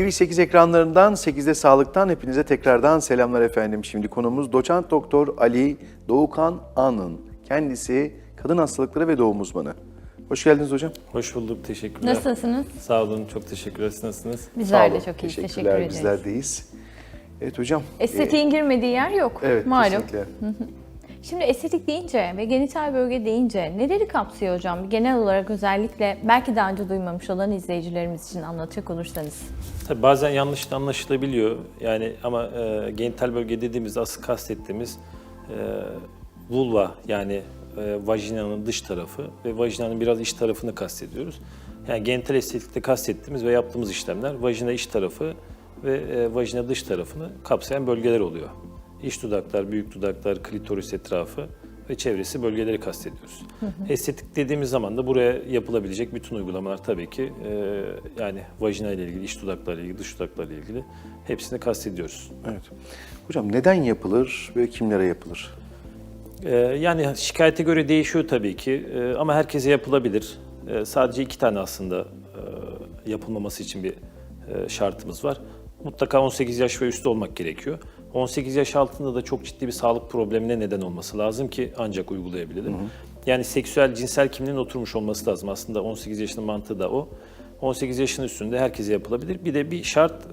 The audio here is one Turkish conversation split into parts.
TV8 ekranlarından 8'de sağlıktan hepinize tekrardan selamlar efendim. Şimdi konumuz doçent doktor Ali Doğukan Anın. Kendisi kadın hastalıkları ve doğum uzmanı. Hoş geldiniz hocam. Hoş bulduk, teşekkürler. Nasılsınız? Sağ olun, çok teşekkürler. Siz nasılsınız? Bizler de çok iyiyiz. Teşekkür Teşekkürler, ederiz. bizler deyiz. Evet hocam. Estetiğin girmediği yer yok. e, evet malum. kesinlikle. Şimdi estetik deyince ve genital bölge deyince neleri kapsıyor hocam? Genel olarak özellikle belki daha önce duymamış olan izleyicilerimiz için anlatacak olursanız. Tabii bazen yanlış anlaşılabiliyor. Yani ama e, genital bölge dediğimiz asıl kastettiğimiz e, vulva yani e, vajinanın dış tarafı ve vajinanın biraz iç tarafını kastediyoruz. Yani genital estetikte kastettiğimiz ve yaptığımız işlemler vajina iç tarafı ve e, vajina dış tarafını kapsayan bölgeler oluyor. İç dudaklar, büyük dudaklar, klitoris etrafı ve çevresi bölgeleri kastediyoruz. Estetik dediğimiz zaman da buraya yapılabilecek bütün uygulamalar tabii ki e, yani vajina ile ilgili, iç dudaklarla ilgili, dış dudaklarla ilgili hepsini kastediyoruz. Evet. Hocam neden yapılır ve kimlere yapılır? E, yani şikayete göre değişiyor tabii ki e, ama herkese yapılabilir. E, sadece iki tane aslında e, yapılmaması için bir e, şartımız var. Mutlaka 18 yaş ve üstü olmak gerekiyor. 18 yaş altında da çok ciddi bir sağlık problemine neden olması lazım ki ancak uygulayabilelim. Yani seksüel cinsel kimliğin oturmuş olması lazım. Aslında 18 yaşının mantığı da o. 18 yaşın üstünde herkese yapılabilir. Bir de bir şart e,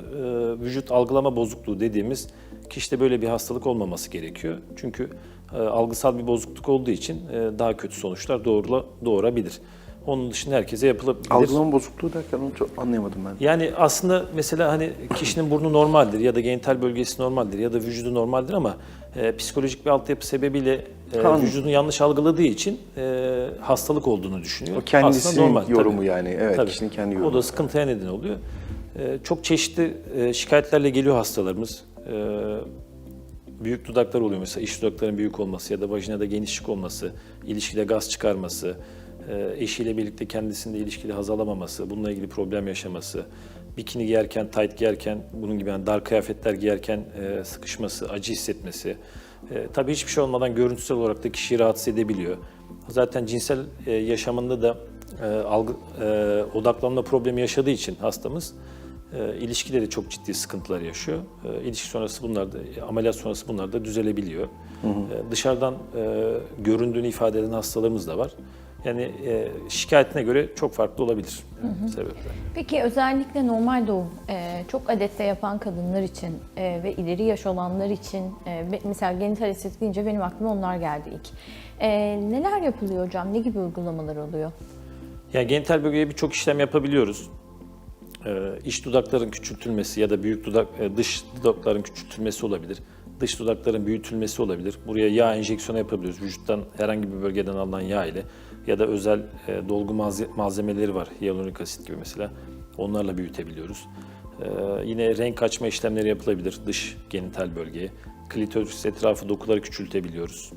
vücut algılama bozukluğu dediğimiz kişide böyle bir hastalık olmaması gerekiyor. Çünkü e, algısal bir bozukluk olduğu için e, daha kötü sonuçlar doğrula, doğurabilir. Onun dışında herkese yapılabilir. Algılama bozukluğu derken onu çok anlayamadım ben. Yani aslında mesela hani kişinin burnu normaldir ya da genital bölgesi normaldir ya da vücudu normaldir ama e, psikolojik bir altyapı sebebiyle e, Kan- vücudunu yanlış algıladığı için e, hastalık olduğunu düşünüyor. O Aslında normal, yorumu tabii. yani. Evet, Tabii. kişinin kendi O yorumu. da sıkıntıya neden oluyor. E, çok çeşitli e, şikayetlerle geliyor hastalarımız. E, büyük dudaklar oluyor mesela iç dudakların büyük olması ya da vajinada genişlik olması, ilişkide gaz çıkarması, eşiyle birlikte kendisinde ilişkide haz alamaması, bununla ilgili problem yaşaması, bikini giyerken, tight giyerken, bunun gibi yani dar kıyafetler giyerken e, sıkışması, acı hissetmesi. E, tabii hiçbir şey olmadan görüntüsel olarak da kişiyi rahatsız edebiliyor. Zaten cinsel e, yaşamında da e, algı, e, odaklanma problemi yaşadığı için hastamız e, ilişkide de çok ciddi sıkıntılar yaşıyor. E, ilişki sonrası bunlar da, ameliyat sonrası bunlar da düzelebiliyor. E, dışarıdan e, göründüğünü ifade eden hastalarımız da var. Yani e, şikayetine göre çok farklı olabilir sebepler. Peki özellikle normal doğum e, çok adette yapan kadınlar için e, ve ileri yaş olanlar için e, mesela genital estetik deyince benim aklıma onlar geldi ilk. E, neler yapılıyor hocam? Ne gibi uygulamalar oluyor? Yani genital bölgeye birçok işlem yapabiliyoruz. Ee, iç dudakların küçültülmesi ya da büyük dudak e, dış dudakların küçültülmesi olabilir. Dış dudakların büyütülmesi olabilir. Buraya yağ enjeksiyonu yapabiliyoruz. Vücuttan herhangi bir bölgeden alınan yağ ile ya da özel e, dolgu malze- malzemeleri var. Hyaluronik asit gibi mesela. Onlarla büyütebiliyoruz. Ee, yine renk açma işlemleri yapılabilir dış genital bölgeye. Klitoris etrafı dokuları küçültebiliyoruz.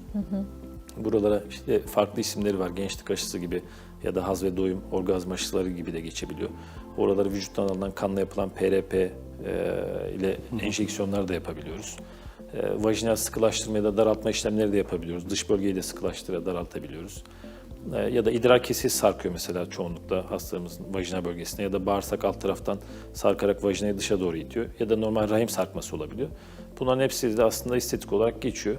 Buralara işte farklı isimleri var. Gençlik aşısı gibi ya da haz ve doyum orgazm aşıları gibi de geçebiliyor. Oraları vücuttan alınan kanla yapılan PRP e, ile enjeksiyonlar da yapabiliyoruz. E, vajinal sıkılaştırma ya da daraltma işlemleri de yapabiliyoruz. Dış bölgeyi de sıkılaştıra daraltabiliyoruz. E, ya da idrar kesesi sarkıyor mesela çoğunlukla hastalarımızın vajina bölgesine ya da bağırsak alt taraftan sarkarak vajinayı dışa doğru itiyor ya da normal rahim sarkması olabiliyor. Bunların hepsi de aslında estetik olarak geçiyor.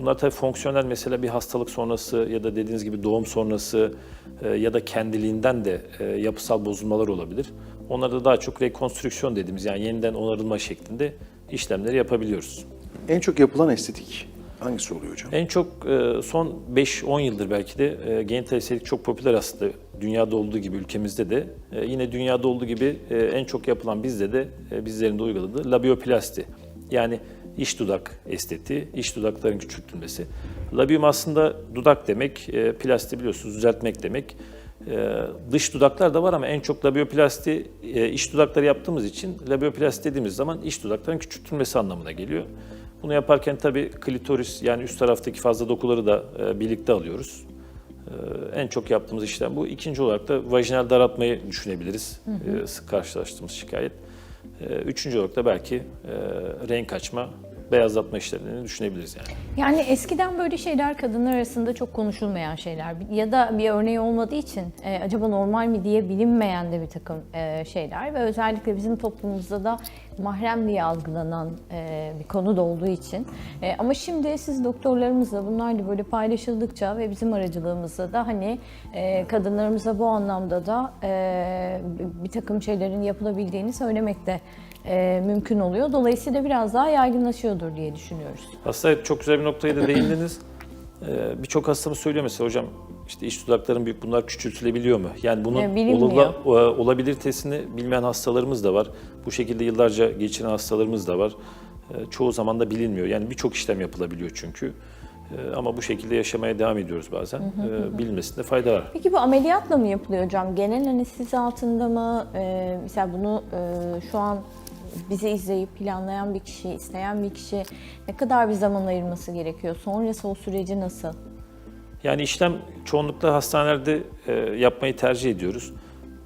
Bunlar tabii fonksiyonel mesela bir hastalık sonrası ya da dediğiniz gibi doğum sonrası e, ya da kendiliğinden de e, yapısal bozulmalar olabilir. Onlarda daha çok rekonstrüksiyon dediğimiz yani yeniden onarılma şeklinde işlemleri yapabiliyoruz. En çok yapılan estetik hangisi oluyor hocam? En çok e, son 5-10 yıldır belki de e, genital estetik çok popüler aslında. Dünyada olduğu gibi ülkemizde de. E, Yine dünyada olduğu gibi en çok yapılan bizde de bizlerin de uyguladığı labioplasti. Yani iç dudak estetiği, iç dudakların küçültülmesi. Labium aslında dudak demek, plasti biliyorsunuz düzeltmek demek. Dış dudaklar da var ama en çok labioplasti iç dudakları yaptığımız için labioplasti dediğimiz zaman iç dudakların küçültülmesi anlamına geliyor. Bunu yaparken tabii klitoris yani üst taraftaki fazla dokuları da e, birlikte alıyoruz. E, en çok yaptığımız işlem bu. İkinci olarak da vajinal daraltmayı düşünebiliriz. E, sık karşılaştığımız şikayet. Üçüncü olarak da belki renk açma beyazlatma işlemlerini düşünebiliriz yani. Yani eskiden böyle şeyler kadınlar arasında çok konuşulmayan şeyler ya da bir örneği olmadığı için e, acaba normal mi diye bilinmeyen de bir takım e, şeyler ve özellikle bizim toplumumuzda da mahrem diye algılanan e, bir konu da olduğu için. E, ama şimdi siz doktorlarımızla bunlar da böyle paylaşıldıkça ve bizim aracılığımızla da hani e, kadınlarımıza bu anlamda da e, bir takım şeylerin yapılabildiğini söylemek de e, mümkün oluyor. Dolayısıyla biraz daha yaygınlaşıyordur diye düşünüyoruz. Aslında çok güzel bir noktaya da değindiniz. Ee, Birçok hastamız söylüyor mesela hocam işte iç dudakların büyük bunlar küçültülebiliyor mu? Yani bunun E, bilinmiyor. olula- e, olabilitesini bilmeyen hastalarımız da var. Bu şekilde yıllarca geçiren hastalarımız da var. E, Çoğu zaman da bilinmiyor. Yani birçok işlem yapılabiliyor çünkü. E, Ama bu şekilde yaşamaya devam ediyoruz bazen. E, Bilinmesinde fayda var. Peki bu ameliyatla mı yapılıyor hocam? Genel anestezi altında mı? Ee, mesela bunu e, şu an bizi izleyip planlayan bir kişi, isteyen bir kişi ne kadar bir zaman ayırması gerekiyor? Sonrası o süreci nasıl? Yani işlem çoğunlukla hastanelerde e, yapmayı tercih ediyoruz.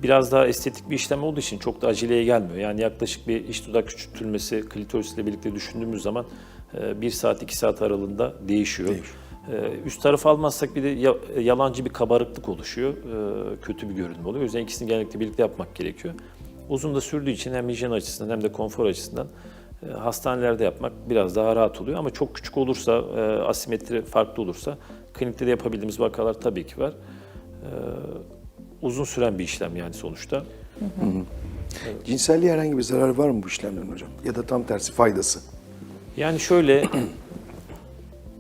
Biraz daha estetik bir işlem olduğu için çok da aceleye gelmiyor. Yani yaklaşık bir iç dudak küçültülmesi klitorisle birlikte düşündüğümüz zaman 1 saat 2 saat aralığında değişiyor. E, Üst tarafı almazsak bir de ya- yalancı bir kabarıklık oluşuyor. E, Kötü bir görünüm oluyor. O yüzden ikisini genellikle birlikte yapmak gerekiyor. Uzun da sürdüğü için hem hijyen açısından hem de konfor açısından e, hastanelerde yapmak biraz daha rahat oluyor. Ama çok küçük olursa, e, asimetri farklı olursa klinikte de yapabildiğimiz vakalar tabii ki var. E, Uzun süren bir işlem yani sonuçta. Cinselliğe herhangi bir zarar var mı bu işlemlerin hocam? Ya da tam tersi faydası? Yani şöyle,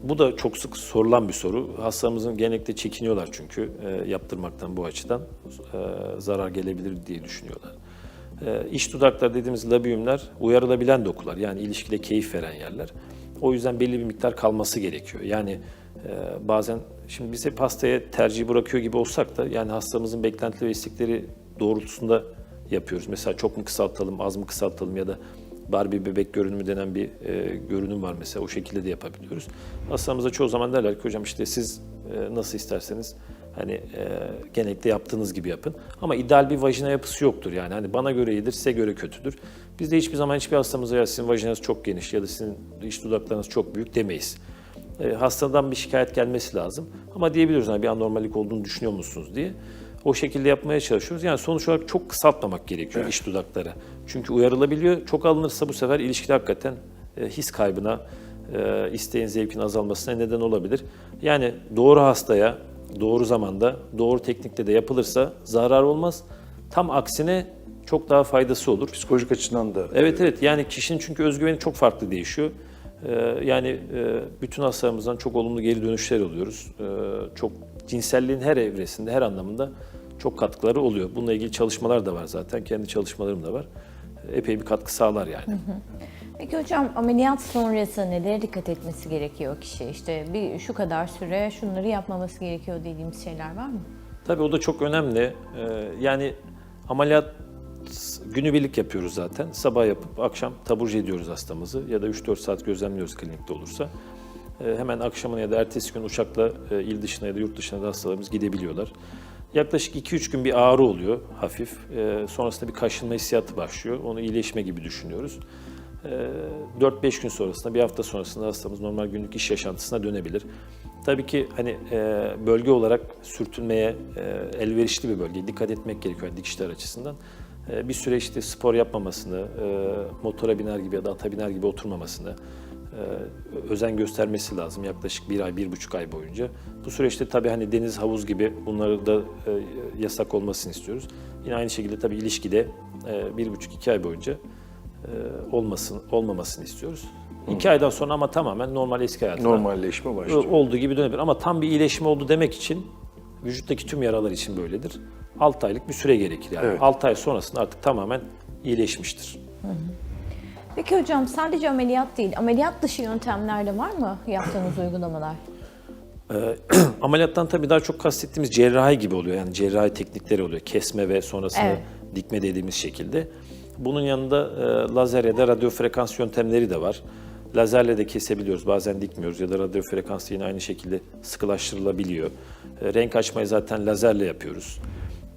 bu da çok sık sorulan bir soru. Hastamızın genellikle çekiniyorlar çünkü e, yaptırmaktan bu açıdan e, zarar gelebilir diye düşünüyorlar. E, iç dudaklar dediğimiz labiyumlar uyarılabilen dokular yani ilişkide keyif veren yerler. O yüzden belli bir miktar kalması gerekiyor. Yani e, bazen şimdi biz hep hastaya tercih bırakıyor gibi olsak da yani hastamızın beklentileri ve istekleri doğrultusunda yapıyoruz. Mesela çok mu kısaltalım, az mı kısaltalım ya da Barbie bebek görünümü denen bir e, görünüm var mesela o şekilde de yapabiliyoruz. Hastamıza çoğu zaman derler ki hocam işte siz e, nasıl isterseniz hani e, genellikle yaptığınız gibi yapın. Ama ideal bir vajina yapısı yoktur yani hani bana göre iyidir size göre kötüdür. Biz de hiçbir zaman hiçbir hastamıza ya sizin vajinanız çok geniş ya da sizin iç dudaklarınız çok büyük demeyiz. E, hastadan bir şikayet gelmesi lazım. Ama diyebiliyoruz hani bir anormallik olduğunu düşünüyor musunuz diye. O şekilde yapmaya çalışıyoruz. Yani sonuç olarak çok kısaltmamak gerekiyor iç dudakları. Çünkü uyarılabiliyor. Çok alınırsa bu sefer ilişkide hakikaten e, his kaybına, e, isteğin, zevkin azalmasına neden olabilir. Yani doğru hastaya, doğru zamanda, doğru teknikte de yapılırsa zarar olmaz. Tam aksine çok daha faydası olur. Psikolojik açıdan da. Evet evet yani kişinin çünkü özgüveni çok farklı değişiyor. Ee, yani e, bütün hastalarımızdan çok olumlu geri dönüşler alıyoruz. Ee, çok cinselliğin her evresinde, her anlamında çok katkıları oluyor. Bununla ilgili çalışmalar da var zaten. Kendi çalışmalarım da var. Epey bir katkı sağlar yani. Peki hocam ameliyat sonrası nelere dikkat etmesi gerekiyor kişi? İşte bir şu kadar süre şunları yapmaması gerekiyor dediğimiz şeyler var mı? Tabii o da çok önemli. Ee, yani ameliyat günübirlik yapıyoruz zaten. Sabah yapıp akşam taburcu ediyoruz hastamızı ya da 3-4 saat gözlemliyoruz klinikte olursa. Ee, hemen akşamına ya da ertesi gün uçakla e, il dışına ya da yurt dışına da hastalarımız gidebiliyorlar. Yaklaşık 2-3 gün bir ağrı oluyor hafif. Ee, sonrasında bir kaşınma hissiyatı başlıyor. Onu iyileşme gibi düşünüyoruz. Ee, 4-5 gün sonrasında, bir hafta sonrasında hastamız normal günlük iş yaşantısına dönebilir. Tabii ki hani e, bölge olarak sürtünmeye e, elverişli bir bölge. Dikkat etmek gerekiyor yani dikişler açısından. E, bir süre işte spor yapmamasını, motora biner gibi ya da ata biner gibi oturmamasını özen göstermesi lazım yaklaşık bir ay, bir buçuk ay boyunca. Bu süreçte tabii hani deniz, havuz gibi bunları da yasak olmasını istiyoruz. Yine aynı şekilde tabii ilişkide bir buçuk iki ay boyunca olmasın, olmamasını istiyoruz. İki aydan sonra ama tamamen normal eski hayatına Normalleşme başlıyor. olduğu gibi dönebilir. Ama tam bir iyileşme oldu demek için vücuttaki tüm yaralar için böyledir. 6 aylık bir süre gerekir yani. Evet. 6 ay sonrasında artık tamamen iyileşmiştir. Peki hocam sadece ameliyat değil, ameliyat dışı yöntemlerde var mı yaptığınız uygulamalar? Ee, ameliyattan tabii daha çok kastettiğimiz cerrahi gibi oluyor. Yani cerrahi teknikleri oluyor. Kesme ve sonrasında Evet. dikme dediğimiz şekilde. Bunun yanında e, lazer ya da radyo frekans yöntemleri de var. Lazerle de kesebiliyoruz. Bazen dikmiyoruz ya da radyo frekans yine aynı şekilde sıkılaştırılabiliyor. E, renk açmayı zaten lazerle yapıyoruz.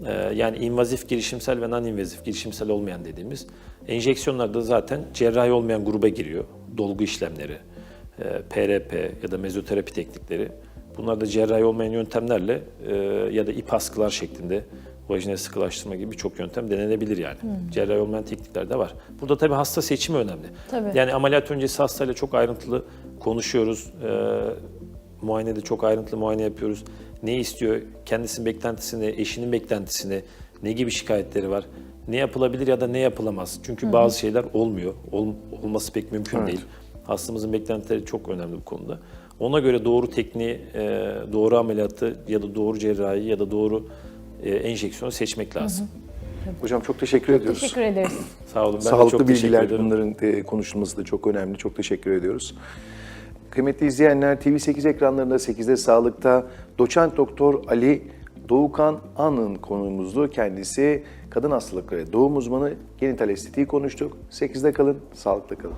Ee, yani invazif girişimsel ve non-invazif girişimsel olmayan dediğimiz enjeksiyonlarda zaten cerrahi olmayan gruba giriyor. Dolgu işlemleri, e, PRP ya da mezoterapi teknikleri. Bunlar da cerrahi olmayan yöntemlerle e, ya da ip askılar şeklinde vajinal sıkılaştırma gibi birçok yöntem denenebilir yani. Cerrahi olmayan teknikler de var. Burada tabii hasta seçimi önemli. Tabii. Yani ameliyat öncesi hastayla çok ayrıntılı konuşuyoruz. Ee, muayenede çok ayrıntılı muayene yapıyoruz. Ne istiyor, kendisinin beklentisini, eşinin beklentisini, ne gibi şikayetleri var, ne yapılabilir ya da ne yapılamaz. Çünkü bazı şeyler olmuyor, Ol- olması pek mümkün değil. Hastamızın beklentileri çok önemli bu konuda. Ona göre doğru tekniği, e, doğru ameliyatı ya da doğru cerrahi ya da doğru e, enjeksiyonu seçmek lazım. Hocam çok teşekkür ediyoruz. Teşekkür ederiz. Sağ olun. Ben Sağlıklı çok teşekkür bilgiler ederim. bunların e, konuşulması da çok önemli. Çok teşekkür ediyoruz. Kıymetli izleyenler TV8 ekranlarında 8'de Sağlık'ta doçent doktor Ali Doğukan An'ın konuğumuzdu. Kendisi kadın hastalıkları doğum uzmanı genital estetiği konuştuk. 8'de kalın, sağlıklı kalın.